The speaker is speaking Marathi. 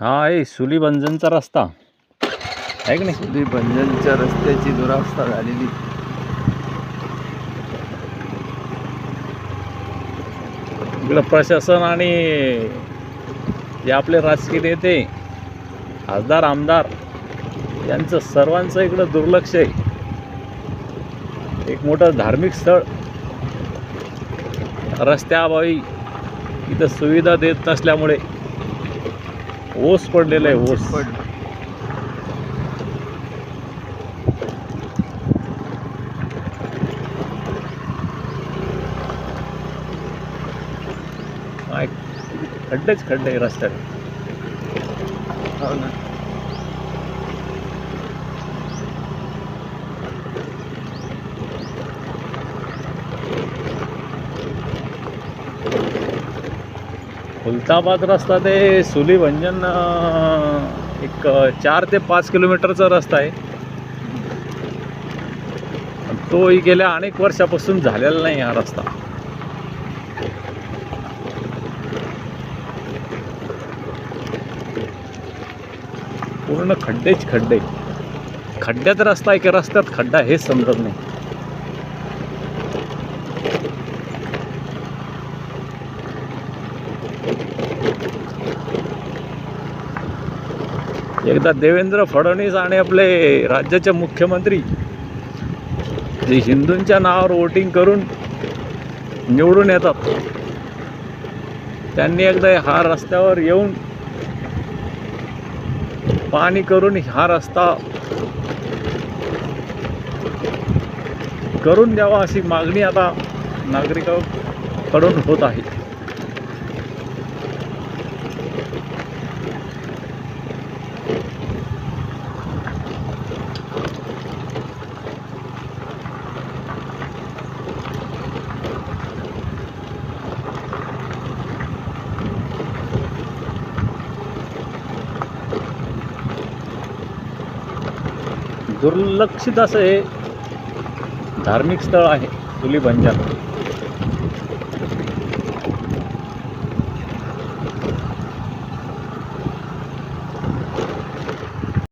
हा आहे सुलीबंजनचा रस्ता. आहे की नाही? सुधी भंजनच्या रस्त्याची दुरावस्था झालेली. इकडं प्रशासन आणि जे आपले राजकीय नेते खासदार आमदार यांचं सर्वांचं इकडं दुर्लक्ष आहे. एक मोठं धार्मिक स्थळ. रस्त्याअभावी इथं सुविधा देत नसल्यामुळे ओस पडलेलं आहे ओस खड्डेच खड्डे रस्त्यात हो ना. खुलताबाद रस्ता ते सुलीभंजन भंजन एक चार ते पाच किलोमीटरचा रस्ता आहे. तोही गेल्या अनेक वर्षापासून झालेला नाही हा रस्ता. पूर्ण खड्डेच खड्डे. खड्ड्यात रस्ता आहे की रस्त्यात खड्डा हेच समजत नाही. एकदा देवेंद्र फडणवीस आणि आपले राज्याचे मुख्यमंत्री जे हिंदूंच्या नावावर वोटिंग करून निवडून येतात त्यांनी एकदा हा रस्त्यावर येऊन पाणी करून हा रस्ता करून द्यावा अशी मागणी आता नागरिकांकडून होत आहे. दुर्लक्षित असं हे धार्मिक स्थळ आहे तुलीबंजन